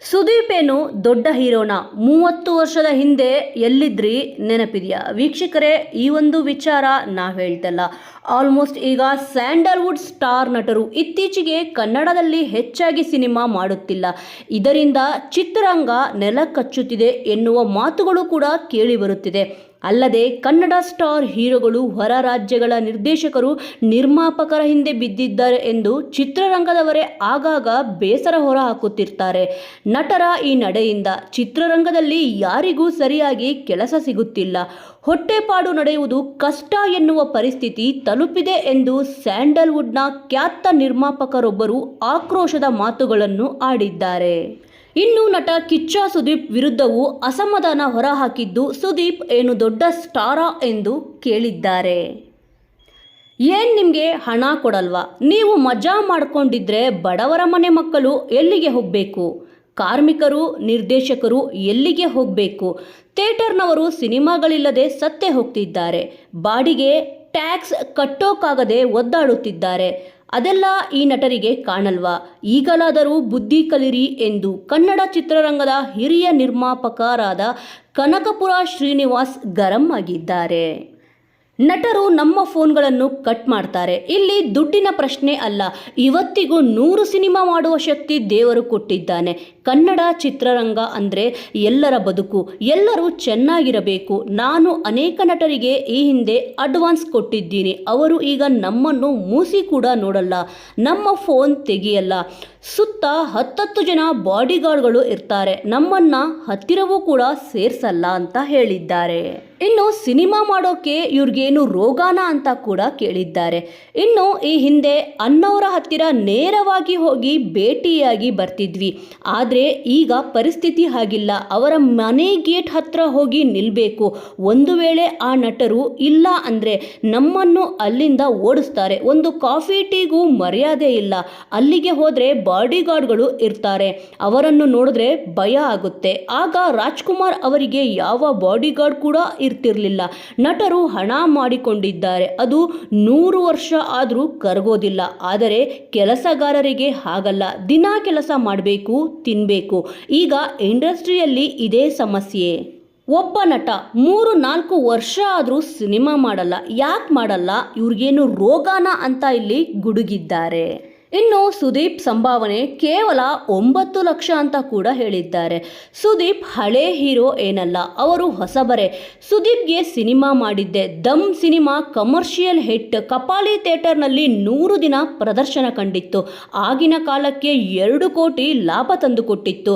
ಸುದೀಪ್ ಏನು ದೊಡ್ಡ ಹೀರೋನ? ಮೂವತ್ತು ವರ್ಷದ ಹಿಂದೆ ಎಲ್ಲಿದ್ರಿ? ನೆನಪಿದೆಯಾ? ವೀಕ್ಷಕರೇ, ಈ ಒಂದು ವಿಚಾರ ನಾವು ಹೇಳ್ತಲ್ಲ. ಆಲ್ಮೋಸ್ಟ್ ಈಗ ಸ್ಯಾಂಡಲ್ವುಡ್ ಸ್ಟಾರ್ ನಟರು ಇತ್ತೀಚೆಗೆ ಕನ್ನಡದಲ್ಲಿ ಹೆಚ್ಚಾಗಿ ಸಿನಿಮಾ ಮಾಡುತ್ತಿಲ್ಲ. ಇದರಿಂದ ಚಿತ್ರರಂಗ ನೆಲಕಚ್ಚುತ್ತಿದೆ ಎನ್ನುವ ಮಾತುಗಳು ಕೂಡ ಕೇಳಿಬರುತ್ತಿದೆ ಅಲ್ಲದೆ ಕನ್ನಡ ಸ್ಟಾರ್ ಹೀರೋಗಳು ಹೊರ ರಾಜ್ಯಗಳ ನಿರ್ದೇಶಕರು ನಿರ್ಮಾಪಕರ ಹಿಂದೆ ಬಿದ್ದಿದ್ದಾರೆ ಎಂದು ಚಿತ್ರರಂಗದವರೇ ಆಗಾಗ ಬೇಸರ ಹೊರ ಹಾಕುತ್ತಿರ್ತಾರೆ ನಟರ ಈ ನಡೆಯಿಂದ ಚಿತ್ರರಂಗದಲ್ಲಿ ಯಾರಿಗೂ ಸರಿಯಾಗಿ ಕೆಲಸ ಸಿಗುತ್ತಿಲ್ಲ. ಹೊಟ್ಟೆಪಾಡು ನಡೆಯುವುದು ಕಷ್ಟ ಎನ್ನುವ ಪರಿಸ್ಥಿತಿ ತಲುಪಿದೆ ಎಂದು ಸ್ಯಾಂಡಲ್ವುಡ್ನ ಖ್ಯಾತ ನಿರ್ಮಾಪಕರೊಬ್ಬರು ಆಕ್ರೋಶದ ಮಾತುಗಳನ್ನು ಆಡಿದ್ದಾರೆ. ಇನ್ನು ನಟ ಕಿಚ್ಚ ಸುದೀಪ್ ವಿರುದ್ಧವೂ ಅಸಮಾಧಾನ ಹೊರಹಾಕಿದ್ದು ಸುದೀಪ್ ಏನು ದೊಡ್ಡ ಸ್ಟಾರಾ ಎಂದು ಕೇಳಿದ್ದಾರೆ. ಏನ್ ನಿಮಗೆ ಹಣ ಕೊಡಲ್ವಾ? ನೀವು ಮಜಾ ಮಾಡ್ಕೊಂಡಿದ್ರೆ ಬಡವರ ಮನೆ ಮಕ್ಕಳು ಎಲ್ಲಿಗೆ ಹೋಗಬೇಕು? ಕಾರ್ಮಿಕರು, ನಿರ್ದೇಶಕರು ಎಲ್ಲಿಗೆ ಹೋಗಬೇಕು? ಥಿಯೇಟರ್ನವರು ಸಿನಿಮಾಗಳಿಲ್ಲದೆ ಸತ್ತೇ ಹೋಗ್ತಿದ್ದಾರೆ. ಬಾಡಿಗೆ ಟ್ಯಾಕ್ಸ್ ಕಟ್ಟೋಕ್ಕಾಗದೆ ಒದ್ದಾಡುತ್ತಿದ್ದಾರೆ. ಅದೆಲ್ಲ ಈ ನಟರಿಗೆ ಕಾಣಲ್ವಾ? ಈಗಲಾದರೂ ಬುದ್ಧಿ ಕಲಿರಿ ಎಂದು ಕನ್ನಡ ಚಿತ್ರರಂಗದ ಹಿರಿಯ ನಿರ್ಮಾಪಕರಾದ ಕನಕಪುರ ಶ್ರೀನಿವಾಸ್ ಗರಂ ಆಗಿದ್ದಾರೆ. ನಟರು ನಮ್ಮ ಫೋನ್ಗಳನ್ನು ಕಟ್ ಮಾಡ್ತಾರೆ. ಇಲ್ಲಿ ದುಡ್ಡಿನ ಪ್ರಶ್ನೆ ಅಲ್ಲ. ಇವತ್ತಿಗೂ ನೂರು ಸಿನಿಮಾ ಮಾಡುವ ಶಕ್ತಿ ದೇವರು ಕೊಟ್ಟಿದ್ದಾನೆ. ಕನ್ನಡ ಚಿತ್ರರಂಗ ಅಂದರೆ ಎಲ್ಲರ ಬದುಕು. ಎಲ್ಲರೂ ಚೆನ್ನಾಗಿರಬೇಕು. ನಾನು ಅನೇಕ ನಟರಿಗೆ ಈ ಹಿಂದೆ ಅಡ್ವಾನ್ಸ್ ಕೊಟ್ಟಿದ್ದೀನಿ. ಅವರು ಈಗ ನಮ್ಮನ್ನು ಮೂಸಿ ಕೂಡ ನೋಡಲ್ಲ. ನಮ್ಮ ಫೋನ್ ತೆಗೆಯಲ್ಲ. ಸುತ್ತ ಹತ್ತತ್ತು ಜನ ಬಾಡಿಗಾರ್ಡ್ಗಳು ಇರ್ತಾರೆ. ನಮ್ಮನ್ನು ಹತ್ತಿರವೂ ಕೂಡ ಸೇರಿಸಲ್ಲ ಅಂತ ಹೇಳಿದ್ದಾರೆ. ಇನ್ನು ಸಿನಿಮಾ ಮಾಡೋಕೆ ಇವ್ರಿಗೇನು ರೋಗಾನ ಅಂತ ಕೂಡ ಕೇಳಿದ್ದಾರೆ. ಇನ್ನು ಈ ಹಿಂದೆ ಅನ್ನೋರ ಹತ್ತಿರ ನೇರವಾಗಿ ಹೋಗಿ ಭೇಟಿಯಾಗಿ ಬರ್ತಿದ್ವಿ. ಆದರೆ ಈಗ ಪರಿಸ್ಥಿತಿ ಹಾಗಿಲ್ಲ. ಅವರ ಮನೆ ಗೇಟ್ ಹತ್ತಿರ ಹೋಗಿ ನಿಲ್ಲಬೇಕು ಒಂದು ವೇಳೆ ಆ ನಟರು ಇಲ್ಲ ಅಂದರೆ ನಮ್ಮನ್ನು ಅಲ್ಲಿಂದ ಓಡಿಸ್ತಾರೆ. ಒಂದು ಕಾಫಿ ಟೀಗೂ ಮರ್ಯಾದೆ ಇಲ್ಲ. ಅಲ್ಲಿಗೆ ಹೋದರೆ ಬಾಡಿಗಾರ್ಡ್ಗಳು ಇರ್ತಾರೆ. ಅವರನ್ನು ನೋಡಿದ್ರೆ ಭಯ ಆಗುತ್ತೆ. ಆಗ ರಾಜ್ಕುಮಾರ್ ಅವರಿಗೆ ಯಾವ ಬಾಡಿಗಾರ್ಡ್ ಕೂಡ ಇರ್ತಿರ್ಲಿಲ್ಲ ನಟರು ಹಣ ಮಾಡಿಕೊಂಡಿದ್ದಾರೆ. ಅದು ನೂರು ವರ್ಷ ಆದರೂ ಕರಗೋದಿಲ್ಲ. ಆದರೆ ಕೆಲಸಗಾರರಿಗೆ ಹಾಗಲ್ಲ. ದಿನ ಕೆಲಸ ಮಾಡಬೇಕು ತಿನ್ನಬೇಕು ಈಗ ಇಂಡಸ್ಟ್ರಿಯಲ್ಲಿ ಇದೇ ಸಮಸ್ಯೆ. ಒಬ್ಬ ನಟ ಮೂರು ನಾಲ್ಕು ವರ್ಷ ಆದರೂ ಸಿನಿಮಾ ಮಾಡಲ್ಲ. ಯಾಕೆ ಮಾಡಲ್ಲ? ಇವ್ರಿಗೇನು ರೋಗಾನ ಅಂತ ಇಲ್ಲಿ ಗುಡುಗಿದ್ದಾರೆ. ಇನ್ನು ಸುದೀಪ್ ಸಂಭಾವನೆ ಕೇವಲ ಒಂಬತ್ತು ಲಕ್ಷ ಅಂತ ಕೂಡ ಹೇಳಿದ್ದಾರೆ. ಸುದೀಪ್ ಹಳೆ ಹೀರೋ ಏನಲ್ಲ, ಅವರು ಹೊಸಬರೆ. ಸುದೀಪ್ಗೆ ಸಿನಿಮಾ ಮಾಡಿದ್ದೆ. Dum cinema commercial hit. Kapali ಥಿಯೇಟರ್ನಲ್ಲಿ ನೂರು ದಿನ ಪ್ರದರ್ಶನ ಕಂಡಿತ್ತು. ಆಗಿನ ಕಾಲಕ್ಕೆ ಎರಡು ಕೋಟಿ ಲಾಭ ತಂದುಕೊಟ್ಟಿತ್ತು.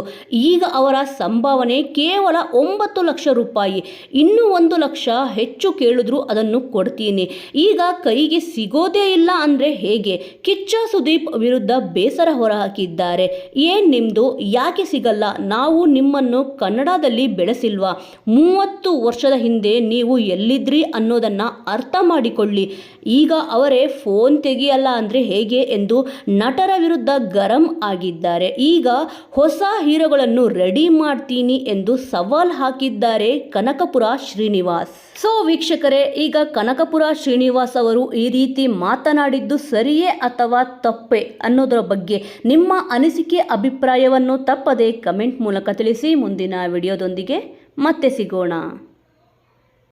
ಈಗ ಅವರ ಸಂಭಾವನೆ ಕೇವಲ ಒಂಬತ್ತು ಲಕ್ಷ ರೂಪಾಯಿ. ಇನ್ನೂ ಒಂದು ಲಕ್ಷ ಹೆಚ್ಚು ಕೇಳಿದ್ರು ಅದನ್ನು ಕೊಡ್ತೀನಿ. ಈಗ ಕೈಗೆ ಸಿಗೋದೇ ಇಲ್ಲ ಅಂದರೆ ಹೇಗೆ? ಕಿಚ್ಚ ಸುದೀಪ್ ವಿರುದ್ಧ ಬೇಸರ ಹೊರಹಾಕಿದ್ದಾರೆ. ಏನ್ ನಿಮ್ದು? ಯಾಕೆ ಸಿಗಲ್ಲ? ನಾವು ನಿಮ್ಮನ್ನು ಕನ್ನಡದಲ್ಲಿ ಬೆಳೆಸಿಲ್ವಾ? ಮೂವತ್ತು ವರ್ಷದ ಹಿಂದೆ ನೀವು ಎಲ್ಲಿದ್ರಿ ಅನ್ನೋದನ್ನ ಅರ್ಥ ಮಾಡಿಕೊಳ್ಳಿ. ಈಗ ಅವರೇ ಫೋನ್ ತೆಗೆಯಲ್ಲ ಅಂದರೆ ಹೇಗೆ ಎಂದು ನಟರ ವಿರುದ್ಧ ಗರಂ ಆಗಿದ್ದಾರೆ. ಈಗ ಹೊಸ ಹೀರೋಗಳನ್ನು ರೆಡಿ ಮಾಡ್ತೀನಿ ಎಂದು ಸವಾಲ್ ಹಾಕಿದ್ದಾರೆ ಕನಕಪುರ ಶ್ರೀನಿವಾಸ್. ಸೊ ವೀಕ್ಷಕರೇ, ಈಗ ಕನಕಪುರ ಶ್ರೀನಿವಾಸ್ ಅವರು ಈ ರೀತಿ ಮಾತನಾಡಿದ್ದು ಸರಿಯೇ ಅಥವಾ ತಪ್ಪೇ? ಅನ್ನೋದರ ಬಗ್ಗೆ ನಿಮ್ಮ ಅನಿಸಿಕೆ ಅಭಿಪ್ರಾಯವನ್ನು ತಪ್ಪದೆ ಕಮೆಂಟ್ ಮೂಲಕ ತಿಳಿಸಿ. ಮುಂದಿನ ವಿಡಿಯೋದೊಂದಿಗೆ ಮತ್ತೆ ಸಿಗೋಣ.